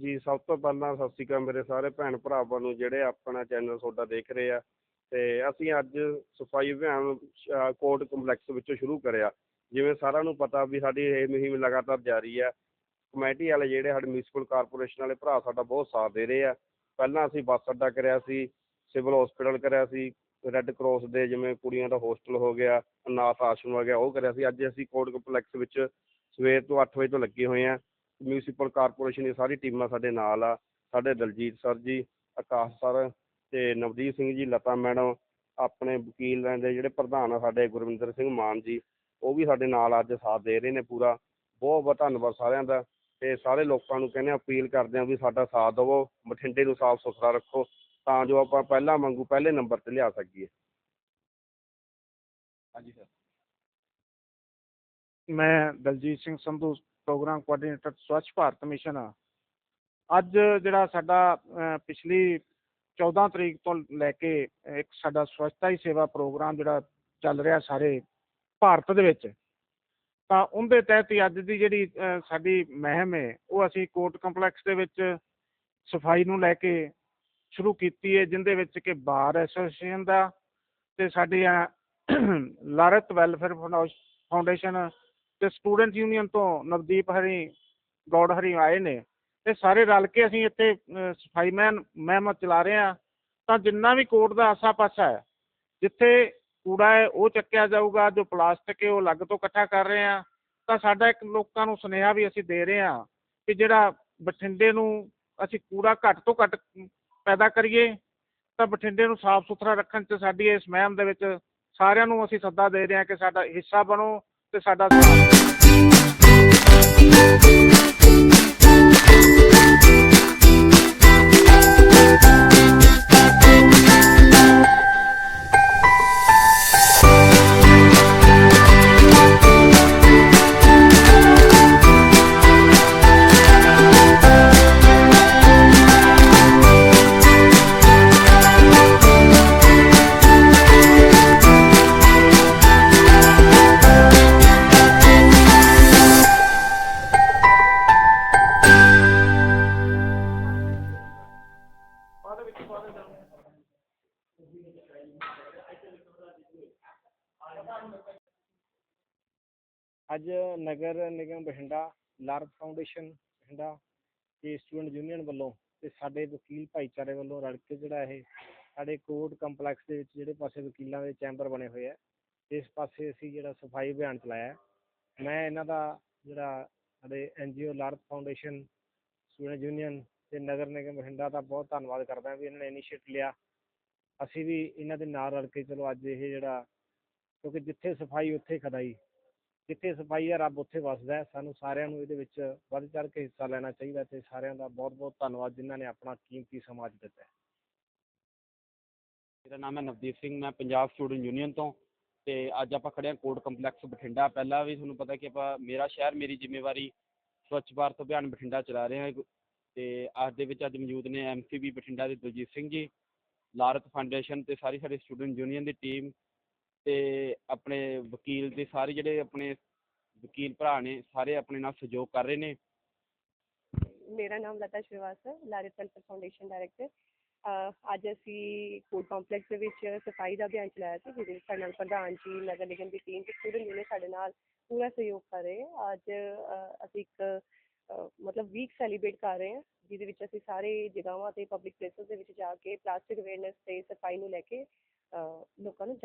ਜੀ ਸਭ ਤੋਂ ਪਹਿਲਾਂ ਸਤਿ ਸ਼੍ਰੀ ਅਕਾਲ ਮੇਰੇ ਸਾਰੇ ਭੈਣ ਭਰਾਵਾਂ ਨੂੰ ਜਿਹੜੇ ਆਪਣਾ ਚੈਨਲ ਤੁਹਾਡਾ ਦੇਖ ਰਹੇ ਆ। ਤੇ ਅਸੀਂ ਅੱਜ ਸਫ਼ਾਈ ਅਭਿਆਨ ਅ, ਕੋਰਟ ਕੰਪਲੈਕਸ ਵਿੱਚੋਂ ਸ਼ੁਰੂ ਕਰਿਆ। ਜਿਵੇਂ ਸਾਰਿਆਂ ਨੂੰ ਪਤਾ ਵੀ ਸਾਡੀ ਇਹ ਮੁਹਿੰਮ ਲਗਾਤਾਰ ਜਾਰੀ ਆ। ਕਮੇਟੀ ਵਾਲੇ ਜਿਹੜੇ ਸਾਡੇ ਮਿਊਨਿਸਪਲ ਕਾਰਪੋਰੇਸ਼ਨ ਵਾਲੇ ਭਰਾ ਸਾਡਾ ਬਹੁਤ ਸਾਥ ਦੇ ਰਹੇ ਆ। ਪਹਿਲਾਂ ਅਸੀਂ ਬੱਸ ਅੱਡਾ ਕਰਿਆ ਸੀ ਸਿਵਲ ਹਸਪੀਟਲ ਕਰਿਆ ਸੀ ਰੈੱਡ ਕਰਾਸ ਦੇ ਜਿਵੇਂ ਕੁੜੀਆਂ ਦਾ ਹੋਸਟਲ ਹੋ ਗਿਆ ਅਨਾਥ ਆਸ਼ਰਮ ਹੋ ਗਿਆ ਉਹ ਕਰਿਆ ਸੀ। ਅੱਜ ਅਸੀਂ ਕੋਰਟ ਕੰਪਲੈਕਸ ਵਿੱਚ ਸਵੇਰ ਤੋਂ 8 ਵਜੇ ਤੋਂ ਲੱਗੇ ਹੋਏ ਆ। ਮਿਊਂਸੀਪਲ ਕਾਰਪੋਰੇਸ਼ਨ ਦੀ ਸਾਰੀ ਟੀਮਾਂ ਸਾਡੇ ਨਾਲ ਆ। ਸਾਡੇ ਦਲਜੀਤ ਸਰ ਜੀ, ਆਕਾਸ਼ ਸਰ ਤੇ ਨਵਦੀਪ ਸਿੰਘ ਜੀ, ਲਤਾ ਮੈਡਮ, ਆਪਣੇ ਵਕੀਲ ਦੇ ਜਿਹੜੇ ਪ੍ਰਧਾਨ ਆ ਸਾਡੇ, ਗੁਰਵਿੰਦਰ ਸਿੰਘ ਮਾਨ ਜੀ, ਉਹ ਵੀ ਸਾਡੇ ਨਾਲ ਅੱਜ ਸਾਥ ਦੇ ਰਹੇ ਨੇ ਪੂਰਾ। ਬਹੁਤ ਬਹੁਤ ਧੰਨਵਾਦ ਸਾਰਿਆਂ ਦਾ ਤੇ ਸਾਰੇ ਲੋਕਾਂ ਨੂੰ ਕਹਿੰਦੇ ਅਪੀਲ ਕਰਦੇ ਆ ਵੀ ਸਾਡਾ ਸਾਥ ਦਿਵੋ, ਬਠਿੰਡੇ ਨੂੰ ਸਾਫ਼ ਸੁਥਰਾ ਰੱਖੋ, ਤਾਂ ਜੋ ਆਪਾਂ ਪਹਿਲਾਂ ਵਾਂਗੂ ਪਹਿਲੇ ਨੰਬਰ ਤੇ ਲਿਆ ਸਕੀਏ। ਹਾਂਜੀ, ਸਰ। ਮੈਂ Daljit Singh Sandhu programme coordinator Swachh Bharat mission ਆ। ਅੱਜ ਜਿਹੜਾ ਸਾਡਾ ਪਿਛਲੀ 14 ਤਰੀਕ ਤੋਂ ਲੈ ਕੇ ਇੱਕ ਸਾਡਾ ਸਵੱਛਤਾ ਹੀ ਸੇਵਾ ਪ੍ਰੋਗਰਾਮ ਜਿਹੜਾ ਚੱਲ ਰਿਹਾ ਸਾਰੇ ਭਾਰਤ ਦੇ ਵਿੱਚ, ਤਾਂ ਉਹਦੇ ਤਹਿਤ ਹੀ ਅੱਜ ਦੀ ਜਿਹੜੀ ਸਾਡੀ ਮਹਿਮ ਹੈ, ਉਹ ਅਸੀਂ ਕੋਰਟ ਕੰਪਲੈਕਸ ਦੇ ਵਿੱਚ ਸਫ਼ਾਈ ਨੂੰ ਲੈ ਕੇ ਸ਼ੁਰੂ ਕੀਤੀ ਹੈ, ਜਿੰਦੇ ਵਿੱਚ ਕਿ ਬਾਰ ਐਸੋਸੀਏਸ਼ਨ ਦਾ ਤੇ ਸਾਡੇ ਲਾਰਤ ਵੈਲਫੇਅਰ ਫਾਊਂਡੇਸ਼ਨ ਤੇ ਸਟੂਡੈਂਟ ਯੂਨੀਅਨ ਤੋਂ ਨਵਦੀਪ ਹਰੀ ਗੌਡ ਹਰੀ ਆਏ ਨੇ। ਇਹ ਸਾਰੇ ਰਲ ਕੇ ਅਸੀਂ ਇੱਥੇ ਅਹ, ਸਫ਼ਾਈ ਮੈਨ ਮਹਿਮਤ ਚਲਾ ਰਹੇ ਹਾਂ। ਤਾਂ ਜਿੰਨਾ ਵੀ ਕੋਰਟ ਦਾ ਆਸਾ ਪਾਸਾ ਹੈ ਜਿੱਥੇ ਕੂੜਾ ਹੈ ਉਹ ਚੱਕਿਆ ਜਾਊਗਾ ਜੋ ਪਲਾਸਟਿਕ ਹੈ ਉਹ ਅਲੱਗ ਤੋਂ ਇਕੱਠਾ ਕਰ ਰਹੇ ਹਾਂ। ਤਾਂ ਸਾਡਾ ਇੱਕ ਲੋਕਾਂ ਨੂੰ ਸੁਨੇਹਾ ਵੀ ਅਸੀਂ ਦੇ ਰਹੇ ਹਾਂ ਕਿ ਜਿਹੜਾ ਬਠਿੰਡੇ ਨੂੰ ਅਸੀਂ ਕੂੜਾ ਘੱਟ ਤੋਂ ਘੱਟ ਪੈਦਾ ਕਰੀਏ ਤਾਂ ਬਠਿੰਡੇ ਨੂੰ ਸਾਫ਼ ਸੁਥਰਾ ਰੱਖਣ 'ਚ ਸਾਡੀ ਇਸ ਮਹਿਮ ਦੇ ਵਿੱਚ ਸਾਰਿਆਂ ਨੂੰ ਅਸੀਂ ਸੱਦਾ ਦੇ ਰਹੇ ਹਾਂ ਕਿ ਸਾਡਾ ਹਿੱਸਾ ਬਣੋ। ਤੇ ਸਾਡਾ ਅੱਜ ਨਗਰ ਨਿਗਮ ਬਠਿੰਡਾ ਲਾਰਤ ਫਾਊਂਡੇਸ਼ਨ ਬਠਿੰਡਾ ਤੇ ਸਟੂਡੈਂਟ ਯੂਨੀਅਨ ਵੱਲੋਂ ਤੇ ਸਾਡੇ ਵਕੀਲ ਭਾਈਚਾਰੇ ਵੱਲੋਂ ਰਲ ਕੇ ਜਿਹੜਾ ਇਹ ਸਾਡੇ ਕੋਰਟ ਕੰਪਲੈਕਸ ਦੇ ਵਿੱਚ ਜਿਹੜੇ ਪਾਸੇ ਵਕੀਲਾਂ ਦੇ ਚੈਂਬਰ ਬਣੇ ਹੋਏ ਹੈ ਇਸ ਪਾਸੇ ਅਸੀਂ ਜਿਹੜਾ ਸਫ਼ਾਈ ਅਭਿਆਨ ਚਲਾਇਆ ਹੈ। ਮੈਂ ਇਹਨਾਂ ਦਾ ਜਿਹੜਾ ਸਾਡੇ NGO Larat foundation, student union ਤੇ ਨਗਰ ਨਿਗਮ ਬਠਿੰਡਾ ਦਾ ਬਹੁਤ ਧੰਨਵਾਦ ਕਰਦਾ ਵੀ ਇਹਨਾਂ ਨੇ ਇਨੀਸ਼ੀਏਟ ਲਿਆ ਅਸੀਂ ਵੀ ਇਹਨਾਂ ਦੇ ਨਾਲ ਰਲ ਕੇ ਚਲੋ ਅੱਜ ਇਹ ਜਿਹੜਾ ਕਿਉਂਕਿ ਜਿੱਥੇ ਸਫ਼ਾਈ ਉੱਥੇ ਖਦਾਈ ਜਿੱਥੇ ਸਫ਼ਾਈ ਹੈ ਰੱਬ ਉੱਥੇ ਵਸਦਾ ਹੈ, ਸਾਨੂੰ ਸਾਰਿਆਂ ਨੂੰ ਇਹਦੇ ਵਿੱਚ ਵੱਧ ਚੜ੍ਹ ਕੇ ਹਿੱਸਾ ਲੈਣਾ ਚਾਹੀਦਾ ਤੇ ਸਾਰਿਆਂ ਦਾ ਬਹੁਤ ਬਹੁਤ ਧੰਨਵਾਦ ਜਿਨ੍ਹਾਂ ਨੇ ਆਪਣਾ ਕੀਮਤੀ ਸਮਾਂ ਅੱਜ ਦਿੱਤਾ ਹੈ। ਮੇਰਾ ਨਾਮ ਹੈ ਨਵਦੀਪ ਸਿੰਘ, ਮੈਂ ਪੰਜਾਬ ਸਟੂਡੈਂਟ ਯੂਨੀਅਨ ਤੋਂ ਤੇ ਅੱਜ ਆਪਾਂ ਖੜੇ ਹਾਂ ਕੋਰਟ ਕੰਪਲੈਕਸ ਬਠਿੰਡਾ ਪਹਿਲਾਂ ਵੀ ਤੁਹਾਨੂੰ ਪਤਾ ਕਿ ਆਪਾਂ ਮੇਰਾ ਸ਼ਹਿਰ, ਮੇਰੀ ਜ਼ਿੰਮੇਵਾਰੀ ਸਵੱਛ ਭਾਰਤ ਅਭਿਆਨ ਬਠਿੰਡਾ ਚਲਾ ਰਹੇ ਹਾਂ ਤੇ ਅੱਜ ਦੇ ਵਿੱਚ ਅੱਜ ਮੌਜੂਦ ਨੇ ਐਮਸੀਬੀ ਬਠਿੰਡਾ ਦੇ ਦਲਜੀਤ ਸਿੰਘ ਜੀ, ਲਾਰਤ ਫਾਊਂਡੇਸ਼ਨ ਤੇ ਸਾਰੀ ਸਾਡੀ ਸਟੂਡੈਂਟ ਯੂਨੀਅਨ ਦੀ ਟੀਮ ਤੇ ਆਪਣੇ ਵਕੀਲ ਦੇ ਸਾਰੇ ਜਿਹੜੇ ਆਪਣੇ ਵਕੀਲ ਭਰਾ ਨੇ ਸਾਰੇ ਆਪਣੇ ਨਾਲ ਸਹਿਯੋਗ ਕਰ ਰਹੇ ਨੇ। ਮੇਰਾ ਨਾਮ Lata Shrivastava Larit welfare foundation director. ਅਹ ਅੱਜ ਅਸੀਂ ਫੂਡ ਕੰਪਲੈਕਸ ਦੇ ਵਿੱਚ ਸਫ਼ਾਈ ਦਾ ਅਭਿਆਨ ਚਲਾਇਆ ਸੀ ਜਿਹਦੇ ਵਿੱਚ ਸਾਡੇ ਨਾਲ ਪ੍ਰਧਾਨ ਜੀ ਨਗਰ ਨਿਗਮ ਦੀ ਟੀਮ ਤੇ ਸਟੂਡੈਂਟ ਯੂਨੀਅਨ ਸਾਡੇ ਨਾਲ ਪੂਰਾ ਸਹਿਯੋਗ ਕਰ ਰਹੇ ਹੈ ਅੱਜ ਅਹ, ਅਸੀਂ ਇੱਕ ਅਹ, ਮਤਲਬ ਵੀਕ ਸੈਲੀਬ੍ਰੇਟ ਕਰ ਰਹੇ ਹਾਂ ਜਿਹਦੇ ਵਿੱਚ ਅਸੀਂ ਸਾਰੇ ਜਗ੍ਹਾਵਾਂ ਤੇ ਪਬਲਿਕ ਪਲੇਸਸ ਦੇ ਵਿੱਚ ਜਾ ਕੇ ਪਲਾਸਟਿਕ ਅਵੇਅਰਨੈਸ ਤੇ ਸਫ਼ਾਈ ਨੂੰ ਲੈ ਕੇ ਅਹ, ਲੋਕਾਂ ਨੂੰ